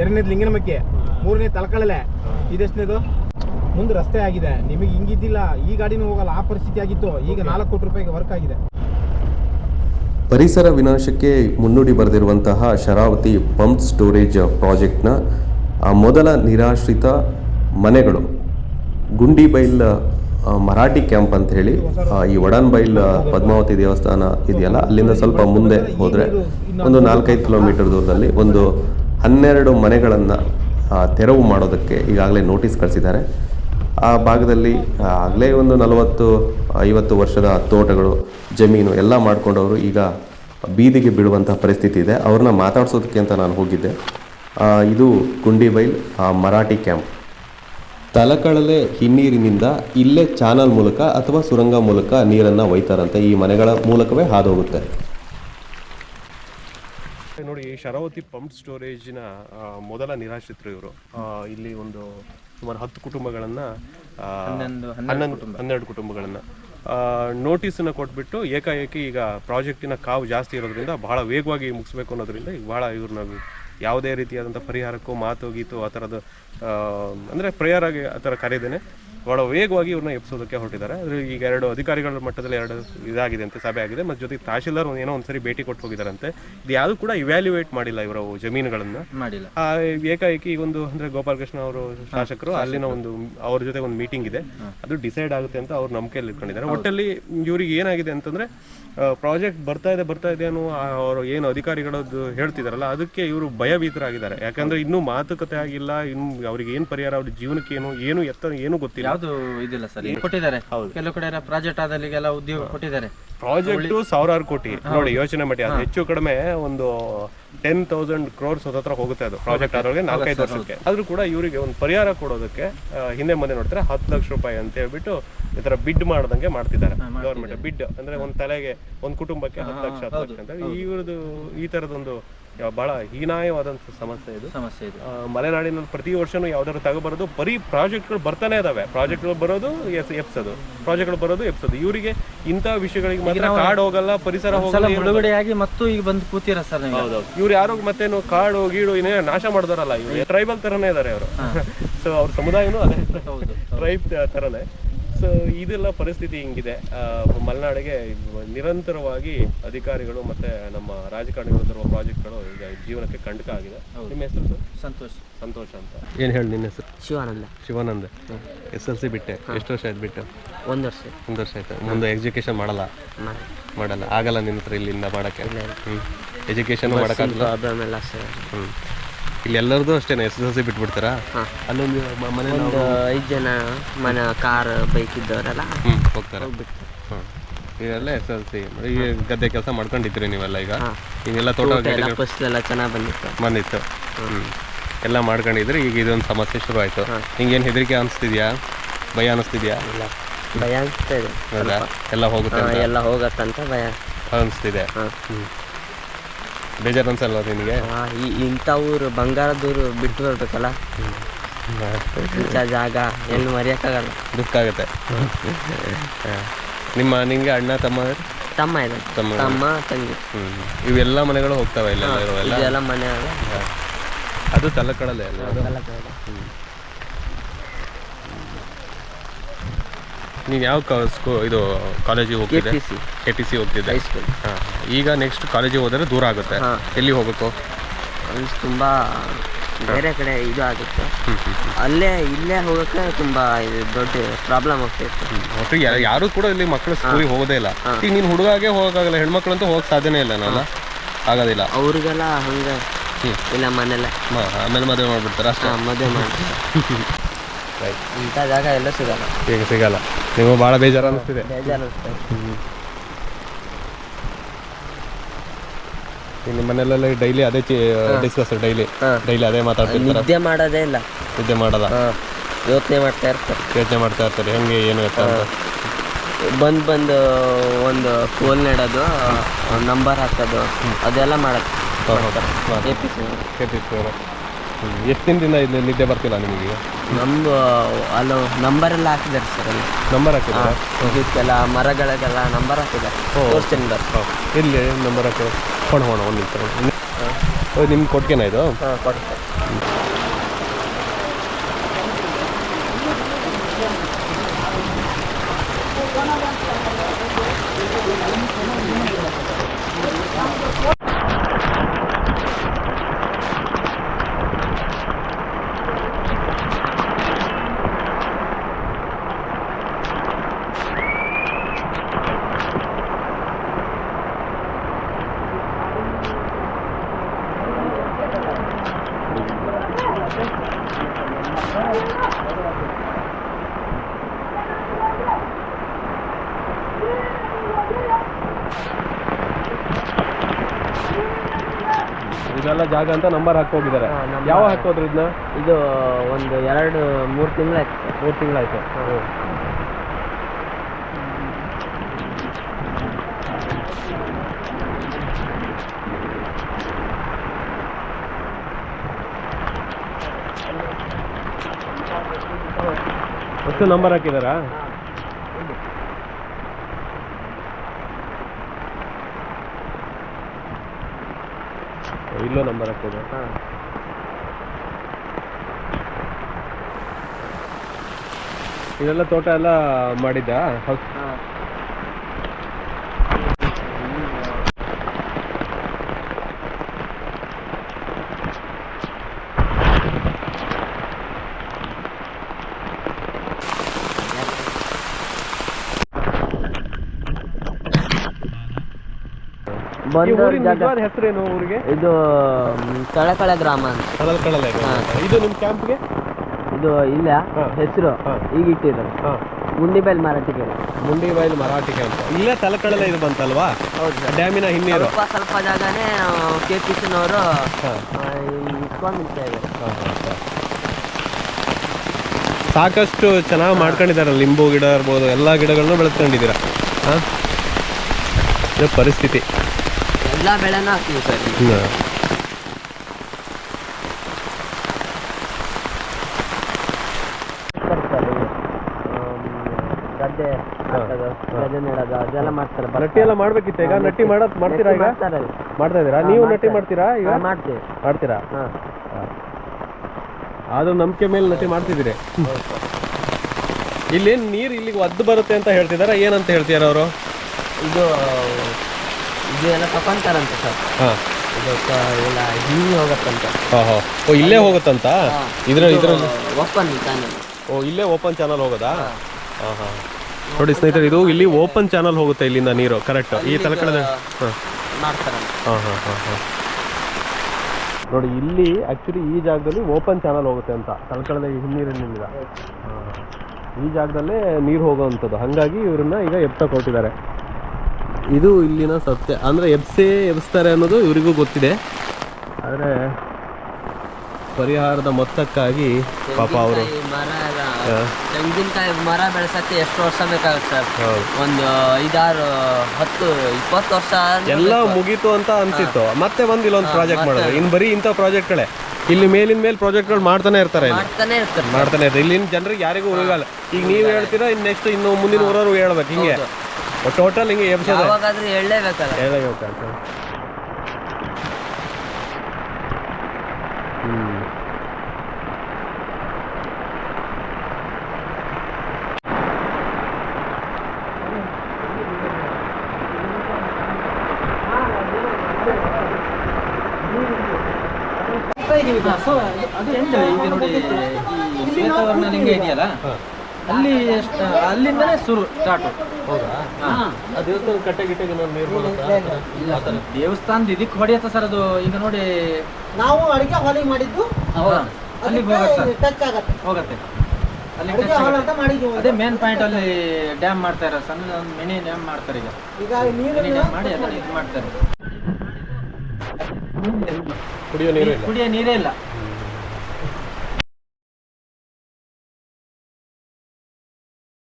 ಎರಡನೇದು ಲಿಂಗನಮಕ್ಕೆ ಮೂರನೇ ತಲಕಳಲೆ. ಇದೆಷ್ಟನೇದು? ಮುಂದೆ ರಸ್ತೆ ಆಗಿದೆ. ನಿಮಗೆ ಹಿಂಗಿದ್ದಿಲ್ಲ. ಈ ಗಾಡಿನೂ ಹೋಗಲ್ಲ. ಆ ಪರಿಸ್ಥಿತಿ ಆಗಿತ್ತು. ಈಗ ನಾಲ್ಕು ಕೋಟಿ ರೂಪಾಯಿಗೆ ವರ್ಕ್ ಆಗಿದೆ. ಪರಿಸರ ವಿನಾಶಕ್ಕೆ ಮುನ್ನುಡಿ ಬರೆದಿರುವಂತಹ ಶರಾವತಿ ಪಂಪ್ ಸ್ಟೋರೇಜ್ ಪ್ರಾಜೆಕ್ಟ್ನ ಆ ಮೊದಲ ನಿರಾಶ್ರಿತ ಮನೆಗಳು ಗುಂಡಿಬೈಲ್ ಬೈಲ್ ಮರಾಠಿ ಕ್ಯಾಂಪ್ ಅಂತ ಹೇಳಿ ಈ ವಡಾನ್ಬೈಲ್ ಪದ್ಮಾವತಿ ದೇವಸ್ಥಾನ ಇದೆಯಲ್ಲ? ಅಲ್ಲಿಂದ ಸ್ವಲ್ಪ ಮುಂದೆ ಹೋದರೆ ಒಂದು ನಾಲ್ಕೈದು ಕಿಲೋಮೀಟರ್ ದೂರದಲ್ಲಿ ಒಂದು ಹನ್ನೆರಡು ಮನೆಗಳನ್ನು ತೆರವು ಮಾಡೋದಕ್ಕೆ ಈಗಾಗಲೇ ನೋಟಿಸ್ ಕಳಿಸಿದ್ದಾರೆ. ಆ ಭಾಗದಲ್ಲಿ ಆಗಲೇ ಒಂದು ನಲವತ್ತು, ಐವತ್ತು ವರ್ಷದ ತೋಟಗಳು, ಜಮೀನು ಎಲ್ಲ ಮಾಡಿಕೊಂಡವರು ಈಗ ಬೀದಿಗೆ ಬೀಳುವಂತಹ ಪರಿಸ್ಥಿತಿ ಇದೆ. ಅವ್ರನ್ನ ಮಾತಾಡ್ಸೋದಕ್ಕೆ ಅಂತ ನಾನು ಹೋಗಿದ್ದೆ. ಇದು ಗುಂಡಿಬೈಲ್ ಮರಾಠಿ ಕ್ಯಾಂಪ್. ತಲಕಳಲೆ ಹಿನ್ನೀರಿನಿಂದ ಇಲ್ಲೇ ಚಾನಲ್ ಮೂಲಕ ಅಥವಾ ಸುರಂಗ ಮೂಲಕ ನೀರನ್ನು ಒಯ್ತಾರಂತೆ. ಈ ಮನೆಗಳ ಮೂಲಕವೇ ಹಾದು ಹೋಗುತ್ತೆ. ನೋಡಿ ಶರಾವತಿ ಪಂಪ್ ಸ್ಟೋರೇಜಿನ ಮೊದಲ ನಿರಾಶ್ರಿತರು ಇವರು. ಇಲ್ಲಿ ಒಂದು ಸುಮಾರು ಹತ್ತು ಕುಟುಂಬಗಳನ್ನು ಹನ್ನೊಂದು ಹನ್ನೆರಡು ಕುಟುಂಬಗಳನ್ನು. ನೋಟಿಸನ್ನು ಕೊಟ್ಬಿಟ್ಟು ಏಕಾಏಕಿ ಈಗ ಪ್ರಾಜೆಕ್ಟಿನ ಕಾವು ಜಾಸ್ತಿ ಇರೋದ್ರಿಂದ ಬಹಳ ವೇಗವಾಗಿ ಮುಗಿಸ್ಬೇಕು ಅನ್ನೋದ್ರಿಂದ ಈಗ ಭಾಳ ಇವ್ರನ್ನ ಯಾವುದೇ ರೀತಿಯಾದಂಥ ಪರಿಹಾರಕ್ಕೂ ಮಾತು ಗೀತು ಆ ಥರದ ಅಂದರೆ ಪ್ರೇಯರ್ ಆಗಿ ಆ ಥರ ಕರೆದೇನೆ. ಭಾಳ ವೇಗವಾಗಿ ಇವ್ರನ್ನ ಎಬ್ಸೋದಕ್ಕೆ ಹೊರಟಿದ್ದಾರೆ. ಆದರೆ ಈಗ ಎರಡು ಅಧಿಕಾರಿಗಳ ಮಟ್ಟದಲ್ಲಿ ಎರಡು ಇದಾಗಿದೆ ಅಂತ ಸಭೆ ಆಗಿದೆ. ಮತ್ತು ಜೊತೆಗೆ ತಹಶೀಲ್ದಾರ್ ಏನೋ ಒಂದ್ಸರಿ ಭೇಟಿ ಕೊಟ್ಟು ಹೋಗಿದಾರಂತೆ ಇದು ಯಾವುದು ಕೂಡ ಇವ್ಯಾಲ್ಯೂಯೇಟ್ ಮಾಡಿಲ್ಲ ಇವರ ಜಮೀನುಗಳನ್ನು. ಮಾಡಿಲ್ಲ. ಆ ಏಕಾಏಕಿ ಈಗ ಒಂದು ಅಂದ್ರೆ ಗೋಪಾಲಕೃಷ್ಣ ಅವರು ಶಾಸಕರು ಅಲ್ಲಿನ ಒಂದು ಅವ್ರ ಜೊತೆ ಒಂದು ಮೀಟಿಂಗ್ ಇದೆ. ಅದು ಡಿಸೈಡ್ ಆಗುತ್ತೆ ಅಂತ ಅವ್ರ ನಂಬಿಕೆಯಲ್ಲಿ ಇಟ್ಕೊಂಡಿದ್ದಾರೆ. ಒಟ್ಟಲ್ಲಿ ಇವ್ರಿಗೆ ಏನಾಗಿದೆ ಅಂತಂದ್ರೆ ಪ್ರಾಜೆಕ್ಟ್ ಬರ್ತಾ ಇದೆ ಬರ್ತಾ ಇದೆ ಅನ್ನೋ ಅವರು ಏನು ಅಧಿಕಾರಿಗಳದ್ದು ಹೇಳ್ತಿದಾರಲ್ಲ ಅದಕ್ಕೆ ಇವರು ಭಯಭೀತರಾಗಿದ್ದಾರೆ. ಯಾಕಂದ್ರೆ ಇನ್ನೂ ಮಾತುಕತೆ ಆಗಿಲ್ಲ ಇನ್ನು ಅವ್ರಿಗೆ ಏನು ಪರಿಹಾರ ಅವ್ರ ಜೀವನಕ್ಕೆ ಏನು ಏನು ಎತ್ತ ಏನು ಗೊತ್ತಿಲ್ಲ. ಯಾವ್ದು ಇದಿಲ್ಲ ಸರ್? ಕೊಟ್ಟಿದ್ದಾರೆ. ಕೆಲವು ಕಡೆ ಪ್ರಾಜೆಕ್ಟ್ ಆದಲ್ಲಿಗೆಲ್ಲ ಉದ್ಯೋಗ ಕೊಟ್ಟಿದ್ದಾರೆ. ಪ್ರಾಜೆಕ್ಟ್ ಸಾವಿರಾರು ಕೋಟಿ. ನೋಡಿ ಯೋಚನೆ ಮಾಡಿ. ಅದು ಹೆಚ್ಚು ಕಡಿಮೆ ಒಂದು ಟೆನ್ ತೌಸಂಡ್ ಕ್ರೋರ್ಸ್ ಹತ್ರ ಹೋಗುತ್ತೆ ಅದು ಪ್ರಾಜೆಕ್ಟ್ ಆದ್ರೆ ನಾಲ್ಕೈದು ವರ್ಷಕ್ಕೆ. ಆದ್ರೂ ಕೂಡ ಇವರಿಗೆ ಒಂದು ಪರಿಹಾರ ಕೊಡೋದಕ್ಕೆ ಆ, ಹಿಂದೆ ಮುಂದೆ ನೋಡ್ತಾರೆ ಹತ್ತು ಲಕ್ಷ ರೂಪಾಯಿ ಅಂತ ಹೇಳ್ಬಿಟ್ಟು ಈ ತರ ಬಿಡ್ ಮಾಡ್ದಂಗೆ ಮಾಡ್ತಿದ್ದಾರೆ. ಗೌರ್ಮೆಂಟ್ ಬಿಡ್ ಅಂದ್ರೆ ಒಂದ್ ತಲೆಗೆ ಒಂದ್ ಕುಟುಂಬಕ್ಕೆ ಹತ್ತು ಲಕ್ಷ ಹತ್ತು ಲಕ್ಷ ಅಂತ. ಇವ್ರದ್ದು ಈ ತರದೊಂದು ಬಹಳ ಹೀನಾಯವಾದಂತ ಸಮಸ್ಯೆ ಇದು. ಸಮಸ್ಯೆ ಇದು. ಮಲೆನಾಡಿನಲ್ಲಿ ಪ್ರತಿ ವರ್ಷನೂ ಯಾವ್ದಾದ್ರು ತಗೋಬರೋದು ಬರೀ ಪ್ರಾಜೆಕ್ಟ್ಗಳು ಬರ್ತಾನೆ ಇದಾವೆ. ಪ್ರಾಜೆಕ್ಟ್ಗಳು ಬರೋದು ಎಸ್- ಎಪ್ಸೋದು. ಪ್ರಾಜೆಕ್ಟ್ಗಳು ಬರೋದು ಎಪ್ಸೋದು. ಇವರಿಗೆ ಇಂಥ ವಿಷಯಗಳಿಗೆ ಮಾತ್ರ ಕಾಡ್ ಹೋಗಲ್ಲ ಪರಿಸರ ಹೋಗಲ್ಲ ಬಿಡುಗಡೆಯಾಗಿ ಮತ್ತು ಈಗ ಬಂದು ಕೂತಿರ ಸರ್ ಇವ್ರು ಯಾರು ಮತ್ತೇನು ಕಾಡು ಗೀಡು ಏನೇ ನಾಶ ಮಾಡಿದಾರಲ್ಲ ಇವ್ರು. ಟ್ರೈಬಲ್ ತರನೇ ಇದಾರೆ ಅವರು ಸೊ ಅವ್ರ ಸಮುದಾಯನೂ ಅದೇ. ಟ್ರೈಬ್ ತರನೇ. ಸೊ ಇದೆಲ್ಲ ಪರಿಸ್ಥಿತಿ ಹಿಂಗಿದೆ. ಆ, ಮಲೆನಾಡಿಗೆ ನಿರಂತರವಾಗಿ ಅಧಿಕಾರಿಗಳು ಮತ್ತೆ ನಮ್ಮ ರಾಜಕಾರಣಿಗಳು ತರುವ ಪ್ರಾಜೆಕ್ಟ್ಗಳು ಈಗ ಜೀವನಕ್ಕೆ ಕಂಟಕ ಆಗಿದೆ. ನಿಮ್ಮ ಹೆಸರು ಸರ್? ಸಂತೋಷ್. ಸಂತೋಷ ಅಂತ. ಏನು ಹೇಳಿ ನಿನ್ನ ಹೆಸರು? Shivananda. Shivananda. S L C ಬಿಟ್ಟೆ. ಎಷ್ಟು ವರ್ಷ ಆಯ್ತು ಬಿಟ್ಟು? ಒಂದು ವರ್ಷ ಒಂದು ವರ್ಷ ಆಯ್ತು? ಮುಂದೆ ಎಜುಕೇಶನ್ ಮಾಡಲ್ಲ? ಮಾಡಿ ಮಾಡಲ್ಲ. ಆಗಲ್ಲ ನಿನ್ನ ಹತ್ರ ಇಲ್ಲಿಂದ ಮಾಡೋಕ್ಕೆ ಹ್ಞೂ ಎಜುಕೇಶನ್ ಮಾಡೋಕ್ಕಾಗಲ್ಲ? ಪ್ರಾಬ್ಲಮ್ ಎಲ್ಲ ಸರ್. ಹ್ಞೂ ಇಲ್ಲಿ ಎಲ್ಲರದು ಅಷ್ಟೇ ಎಸ್ ಎಸ್ ಎಲ್ ಸಿ ಬಿಟ್ಬಿಡ್ತಾರಾ? ಅಲ್ಲೊಂದು ಮ- ಮನೆ ಒಂದು ಐದು ಜನ ಮನೆ ಕಾರ್ ಬೈಕ್ ಇದ್ದವರೆಲ್ಲ ಹೋಗ್ತಾರೆ. ಹೋಗ್ಬಿಟ್ಟು. ಹ್ಞೂ ಇದೆಲ್ಲ ಎಸ್ ಎಲ್ ಸಿ. ಈಗ ಗದ್ದೆ ಕೆಲಸ ಮಾಡ್ಕೊಂಡಿದ್ರಿ ನೀವೆಲ್ಲ ಈಗ? ಹಾ. ಈಗೆಲ್ಲ ತೋಟ ಎಲ್ಲ ಫಸ್ಲೆಲ್ಲ ಚೆನ್ನಾಗಿ ಬಂದಿತ್ತು. ಬಂದಿತ್ತು. ಹ್ಞೂ ಎಲ್ಲ ಮಾಡ್ಕೊಂಡಿದ್ರೆ ಈಗ ಇದೊಂದು ಸಮಸ್ಯೆ ಶುರು ಆಯಿತು ನಿಂಗೇನು ಹೆದರಿಕೆ ಅನಿಸ್ತಿದ್ಯಾ? ಭಯ ಅನಿಸ್ತಿದ್ಯಾ? ಭಯ ಅನಿಸ್ತಿದೆ ಹೌದಾ? ಎಲ್ಲ ಹೋಗುತ್ತೆ ಹಾ, ಅಂತ? ಎಲ್ಲ ಹೋಗತ್ತಂತ ಭಯ. ಅನಿಸ್ತಿದೆ. ಹಾ. ಹ್ಞೂ ಬೇಜಾರು ಅನ್ಸಲ್ಲ ನಿನಗೆ ಈ ಇಂಥ ಊರು ಬಂಗಾರದೂರು ಬಿಟ್ಟು ಬರ್ಬೇಕಲ್ಲ? ಇಂಥ ಜಾಗ ಎಲ್ಲಿ ಮರೆಯೋಕ್ಕಾಗಲ್ಲ. ದುಃಖ ಆಗುತ್ತೆ. ನಿಮ್ಮ ನಿಮಗೆ ಅಣ್ಣ ತಮ್ಮ? ತಮ್ಮ ಇದೆ. ತಮ್ಮ. ತಮ್ಮ ತಂಗಿ. ಹ್ಞೂ ಇವೆಲ್ಲ ಮನೆಗಳು ಹೋಗ್ತಾವೆ ಇಲ್ಲ ಎಲ್ಲ ಮನೆ ಅದು ತಲಕಡಲೆ ಅಲ್ಲ ಅದು ಎಲ್ಲ ಬೇಡ. ನೀವು ಯಾವ ಕಾ ಸ್ಕೂ ಇದು ಕಾಲೇಜಿಗೆ ಹೋಗ್ತಿದ್ದೆ. ಕೆ ಟಿ ಸಿ ಹೋಗ್ತಿದ್ದೆ. ಹೈಸ್ಕೂಲ್ ಹಾಂ ಈಗ ನೆಕ್ಸ್ಟ್ ಕಾಲೇಜಿಗೆ ಹೋದರೆ ದೂರ ಆಗುತ್ತೆ. ಹಾ. ಎಲ್ಲಿ ಹೋಗಬೇಕು? ತುಂಬ ಬೇರೆ ಕಡೆ ಇದು ಆಗುತ್ತೆ. ಅಲ್ಲೇ ಇಲ್ಲೇ ಹೋಗೋಕ್ಕೆ ತುಂಬ ಇದು ದೊಡ್ಡ ಪ್ರಾಬ್ಲಮ್ ಆಗ್ತಿತ್ತು ಒಟ್ಟು ಯಾ- ಯಾರು ಕೂಡ ಇಲ್ಲಿ ಮಕ್ಕಳು ಸ್ಕೂಲಿಗೆ ಹೋಗೋದೇ ಇಲ್ಲ. ಈಗ ನೀನು ಹುಡುಗಾಗೆ ಹೋಗೋಕ್ಕಾಗಲ್ಲ ಹೆಣ್ಮಕ್ಳಂತೂ ಹೋಗಕ್ಕೆ ಸಾಧ್ಯನೇ ಇಲ್ಲ ನಾನು ಆಗೋದಿಲ್ಲ ಅವ್ರಿಗೆಲ್ಲ ಹಂಗೆ ಇಲ್ಲ ಮನೇಲೆ ಮ- ಆಮೇಲೆ ಮದುವೆ ಮಾಡಿಬಿಡ್ತಾರೆ ಅಷ್ಟೇ? ಹಾಂ ಮದುವೆ ಮಾಡ್ತಾರೆ. ಇಂಥ ಜಾಗ ಎಲ್ಲ ಸಿಗಲ್ಲ. ಈಗ ಸಿಗಲ್ಲ ನೀವು ಭಾಳ ಬೇಜಾರು ಅನಿಸ್ತಿದೆ. ಬೇಜಾರು ಅನಿಸ್ತದೆ ನಿಮ್ಮ ಮನೆಯಲ್ಲೆಲ್ಲ ಡೈಲಿ ಅದೇ ಡಿಸ್ಕಸ್ ಡೈಲಿ. ಡೈಲಿ ಅದೇ ಮಾತಾಡ್ತಿರ್ತಾರೆ. ನಿದ್ದೆ ಮಾಡೋದೇ ಇಲ್ಲ. ನಿದ್ದೆ ಮಾಡಲ್ಲ ಯೋಚನೆ ಮಾಡ್ತಾ ಇರ್ತಾರೆ. ಯೋಚನೆ ಮಾಡ್ತಾ ಇರ್ತಾರೆ. ಹೆಂಗೆ ಏನು ಅಂತ? ಬಂದು ಬಂದು ಒಂದು ಫೋನ್ ನೆಡೋದು ನಂಬರ್ ಹಾಕೋದು ಅದೆಲ್ಲ ಮಾಡಕ್ಕೆ ಎ ದಿನ ಇಲ್ಲಿ ನಿದ್ದೆ ಬರ್ತಿಲ್ಲ ನಿಮಗೆ? ನಮ್ಮ ಅಲ್ಲ ನಂಬರ್ ಎಲ್ಲ ಹಾಕಿದ್ದಾರೆ ಸರ್ ಅಲ್ಲಿ. ನಂಬರ್ ಹಾಕಿದ್ದಾರೆಲ್ಲ ಇದಕ್ಕೆಲ್ಲ ಮರಗಳಿಗೆಲ್ಲ ನಂಬರ್ ಹಾಕಿದ್ದಾರೆ. ತೋರಿಸ್ತೀನಿ ಇಲ್ಲಿ ನಂಬರ್ ಹಾಕಿದ್ರೆ ಹೊಣ ಹೊಣ ಒಂದು ನಿಮಿಷ. ನಿಮ್ಗೆ ಕೊಟ್ಗೆನಾ ಇದು? ಹಾಂ ಇದೆಲ್ಲ ಜಾಗ ಅಂತ ನಂಬರ್ ಹಾಕೋಗಿದ್ದಾರೆ ಹಾ, number ಯಾವ ಹಾಕೋದ್ರಿ ಇದನ್ನ? ಇದು ಒಂದು ಎರಡು ಮೂರು ತಿಂಗಳಾಯ್ತು. ಮೂರು ತಿಂಗಳಾಯ್ತು. ಅಷ್ಟು ನಂಬರ್ ಹಾಕಿದಾರಾ? ಇಲ್ಲೂ ನಂಬರ್ ಹಾಕಿದೆ. ಹಾಂ. ಇದೆಲ್ಲ ತೋಟ ಎಲ್ಲ ಮಾಡಿದ್ದ ಹೌಸ್ ಹಾಂ. ಹೆಸರೇನು ಊರಿಗೆ? ಇದು ತಳಕಳ ಗ್ರಾಮ ಅಂತ. ಇದು ನಿಮ್ಮ ಕ್ಯಾಂಪ್ಗೆ? ಇದು ಇಲ್ಲ ಹೆಸರು ಹಾ. ಈಗ ಇಟ್ಟಿದ್ದಾರೆ ಹಾಂ. ಮರಾಠಿ ಮಾರಾಟಿಕೆರೆ ಮುಂಡಿಬೈಲ್ ಮರಾಠಿ ಕ್ಯಾಂಪ್. ಇಲ್ಲೇ ತಲಕಡಲೆ ಇದು ಬಂತಲ್ವಾ? ಹೌದು ಡ್ಯಾಮಿನ ಹಿನ್ನೀರು. ಸ್ವಲ್ಪ ಸ್ವಲ್ಪ ಜಾಗನೇ ಕೆ. ಇಟ್ಕೊಂಡಿರ್ತಾ ಇದ್ದಾರೆ. ಸಾಕಷ್ಟು ಚೆನ್ನಾಗಿ ಮಾಡ್ಕೊಂಡಿದ್ದಾರೆ. ಲಿಂಬು ಗಿಡ ಇರ್ಬೋದು ಎಲ್ಲ ಗಿಡಗಳನ್ನು ಬೆಳೆಸ್ಕೊಂಡಿದ್ದೀರಾ? ಹಾಂ? ಇದು ಪರಿಸ್ಥಿತಿ. ಎಲ್ಲ ಬೆಳೆನ ಹಾಕ್ತೀವಿ ಸರ್. ಇಲ್ಲಿ. ಹ್ಮ್. ಬರ್ತಾರೆ ಇಲ್ಲಿ. ಆಮ್, ಗದ್ದೆ ಹಾಕೋದು ಗದ್ದೆ ನೆಡೋದು ಅದೆಲ್ಲ ಮಾಡ್ತಾರೆ. ಭತ್ತ. ನಟ್ಟಿ ಎಲ್ಲ ಮಾಡ್ಬೇಕಿತ್ತು ಈಗ? ನಟ್ಟಿ ಮಾಡೋದ್ ಮಾಡ್ತೀರಾ ಈಗ? ಮಾಡ್ತಾರೆ. ಮಾಡ್ತಾ ಇದ್ದೀರಾ? ಹಾ, ನೀವು ನಟ್ಟಿ ಮಾಡ್ತೀರಾ. ಈಗ? ಹಾ, ಮಾಡ್ತೀವಿ. ಮಾಡ್ತೀರಾ? ಹಾ. ಅದು ನಂಬಿಕೆ ಮೇಲೆ ನಟ್ಟಿ ಮಾಡ್ತಿದ್ದೀರಿ. ಇಲ್ಲೇನು ನೀರು ಇಲ್ಲಿಗೆ ಒದ್ದು ಬರುತ್ತೆ ಅಂತ ಹೇಳ್ತಿದಾರ? ಏನಂತ ಹೇಳ್ತಿದಾರ ಅವರು? ಇದು ಇದು ಎಲ್ಲ ತಕೊಂತಾರಂತೆ ಸರ್. ಹಾಂ. ಇದು ಕ- ಎಲ್ಲ ಹಿಂಗೆ ಹೋಗತ್ತಂತೆ. ಹಾಂ ಹಾಂ. ಓ ಇಲ್ಲೇ ಹೋಗುತ್ತಂತ? ಇದ್ರ ಇದ್ರಲ್ಲಿ. ಓಪನ್ ಚಾನಲ್ ಓ ಇಲ್ಲೇ ಓಪನ್ ಚಾನಲ್ ಹೋಗೋದಾ? ಹಾಂ. ಹಾಂ ನೋಡಿ ಸ್ನೇಹಿತರೆ ಇದು ಇಲ್ಲಿ ಓಪನ್ ಚಾನಲ್ ಹೋಗುತ್ತೆ ಇಲ್ಲಿಂದ ನೀರು. ಕರೆಕ್ಟ್ ಈ ತಲಕಡದ ಹಾಂ. ಮಾಡ್ತಾರಂತೆ. ಹಾಂ ಹಾಂ ಹಾಂ ಹಾಂ. ನೋಡಿ ಇಲ್ಲಿ ಆ್ಯಕ್ಚುಲಿ ಈ ಜಾಗದಲ್ಲಿ ಓಪನ್ ಚಾನಲ್ ಹೋಗುತ್ತೆ ಅಂತ. ತಲಕಡದ ಹಿನ್ನೀರಿನಿಂದ ಈ ಜಾಗದಲ್ಲೇ ನೀರು ಹೋಗೋವಂಥದ್ದು ಹಾಗಾಗಿ ಇವ್ರನ್ನ ಈಗ ಎಬ್ತಾ ಕೊಟ್ಟಿದ್ದಾರೆ ಇದು ಇಲ್ಲಿನ ಸತ್ಯ. ಅಂದರೆ ಎಬ್ಸೇ ಎಬ್ಸ್ತಾರೆ ಅನ್ನೋದು ಇವರಿಗೂ ಗೊತ್ತಿದೆ. ಆದರೆ ಪರಿಹಾರದ ಮೊತ್ತಕ್ಕಾಗಿ ಪಾಪ ಅವರು. ತೆಂಗಿನಕಾಯಿ ಮರ ಎಲ್ಲ- ತೆಂಗಿನಕಾಯಿ ಮರ ಬೆಳೆಸಕ್ಕೆ ಎಷ್ಟು ವರ್ಷ ಬೇಕಾಗುತ್ತೆ ಸರ್? ಒಂದು ಐದಾರು ಹತ್ತು ಇಪ್ಪತ್ತು ವರ್ಷ ಎಲ್ಲ. ಮುಗೀತು ಅಂತ ಅನ್ಸಿತ್ತು. ಮತ್ತೆ ಬಂದು ಇಲ್ಲೊಂದು ಪ್ರಾಜೆಕ್ಟ್ ಮಾಡೋದು. ಇನ್ನು ಬರೀ ಇಂಥ ಪ್ರಾಜೆಕ್ಟ್ಗಳೇ ಇಲ್ಲಿ ಮೇಲಿನ ಮೇಲೆ ಪ್ರಾಜೆಕ್ಟ್ಗಳು ಮಾಡ್ತಾನೆ ಇರ್ತಾರೆ ಮಾಡ್ತಾನೆ ಇರ್ತಾರೆ. ಮಾಡ್ತಾನೆ ಇರ್ತಾರೆ. ಇಲ್ಲಿನ ಜನರಿಗೆ ಯಾರಿಗೂ ಉಳಿಗಲ್ಲ ಈಗ ನೀವು ಹೇಳ್ತೀರಾ ಇನ್ನು ನೆಕ್ಸ್ಟ್ ಇನ್ನು ಮುಂದಿನ ಊರವ್ರು ಹೇಳ್ಬೇಕು. ಹಿಂಗೆ. ಟೋಟಲ್ ಹಿಂಗೆ ಎಬ್ಸೋದೆ ಯಾವಾಗಾದ್ರೂ ಎಳ್ಳೇಬೇಕಲ್ಲ ಹೇಳಬೇಕಂತ ಹ್ಮ್. ಅದು ಎಂತ ಈಗ ನೋಡಿ ಈ ಶ್ವೇತವರ್ಣ ಲಿಂಗ ಇದೆಯಲ್ಲ? ಅಲ್ಲಿ ಎಷ್ಟು ಅಲ್ಲಿಂದಲೇ ಶುರು ಸ್ಟಾರ್ಟ್ ಆ ದೇವಸ್ಥಾನ ಕಟ್ಟೆ ಗಿಟ್ಟೆಗೆ ನೀರು ಬರುತ್ತಾ? ದೇವಸ್ಥಾನದ ಇದಕ್ಕೆ ಹೊಡೆಯತ್ತ ಸರ್ ಅದು? ಈಗ ನೋಡಿ. ನಾವು ಅಡಿಗೆ ಹಾಲಿಗೆ ಮಾಡಿದ್ದು. ಹೌದಾ? ಅಲ್ಲಿಗೆ ಹೋಗತ್ತೆ ಸರ್. ಟಚ್ ಆಗತ್ತೆ. ಹೋಗತ್ತೆ. ಅಲ್ಲಿ ಅಡಿಗೆ ಹಾಲ್ ಅಂತ ಮಾಡಿದ್ವಿ ಅದೇ ಮೇನ್ ಪಾಯಿಂಟ್ ಅಲ್ಲಿ ಡ್ಯಾಮ್ ಮಾಡ್ತಾ ಇರೋ ಸಣ್ಣ ಒಂದು ಮಿನಿ ಡ್ಯಾಮ್ ಮಾಡ್ತಾರೆ ಈಗ. ಈಗ ನೀರು ಡ್ಯಾಮ್ ಮಾಡಿ ಅದನ್ನ ಇದು ಮಾಡ್ತಾರೆ. ಕುಡಿಯೋ ನೀರು ಇಲ್ಲ. ಕುಡಿಯೋ ನೀರೇ ಇಲ್ಲ.